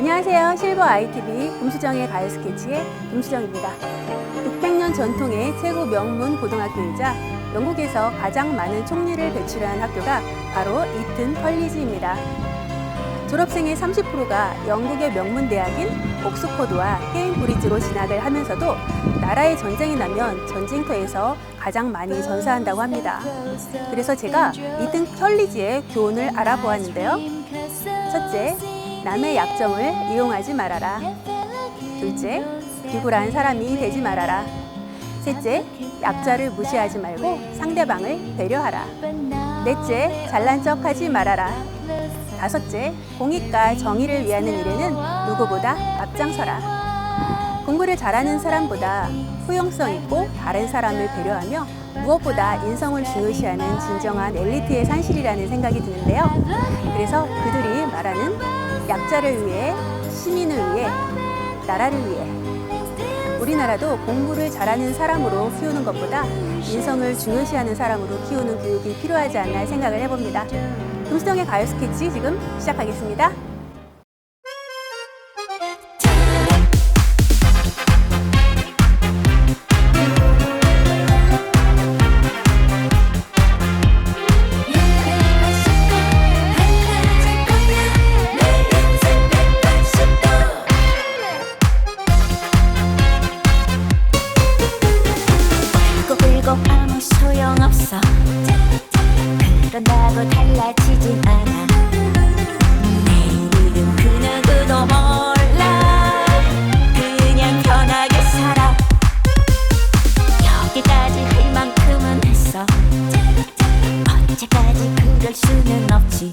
안녕하세요. 실버 ITV 금수정의 가요 스케치의 금수정입니다. 600년 전통의 최고 명문 고등학교이자 영국에서 가장 많은 총리를 배출한 학교가 바로 이튼 컬리지입니다. 졸업생의 30%가 영국의 명문 대학인 옥스퍼드와 케임브리지로 진학을 하면서도 나라의 전쟁이 나면 전쟁터에서 가장 많이 전사한다고 합니다. 그래서 제가 이튼 컬리지의 교훈을 알아보았는데요. 첫째, 남의 약점을 이용하지 말아라. 둘째, 비굴한 사람이 되지 말아라. 셋째, 약자를 무시하지 말고 상대방을 배려하라. 넷째, 잘난 척 하지 말아라. 다섯째, 공익과 정의를 위하는 일에는 누구보다 앞장서라. 공부를 잘하는 사람보다 후용성 있고 다른 사람을 배려하며 무엇보다 인성을 중요시하는 진정한 엘리트의 산실이라는 생각이 드는데요. 그래서 그들이 말하는 약자를 위해, 시민을 위해, 나라를 위해 우리나라도 공부를 잘하는 사람으로 키우는 것보다 인성을 중요시하는 사람으로 키우는 교육이 필요하지 않나 생각을 해봅니다. 금수정의 가요 스케치 지금 시작하겠습니다. 소용없어. 그런다고 달라지진 않아. 내일은 그 누구도 몰라. 그냥 편하게 살아. 여기까지 할 만큼은 했어. 언제까지 그럴 수는 없지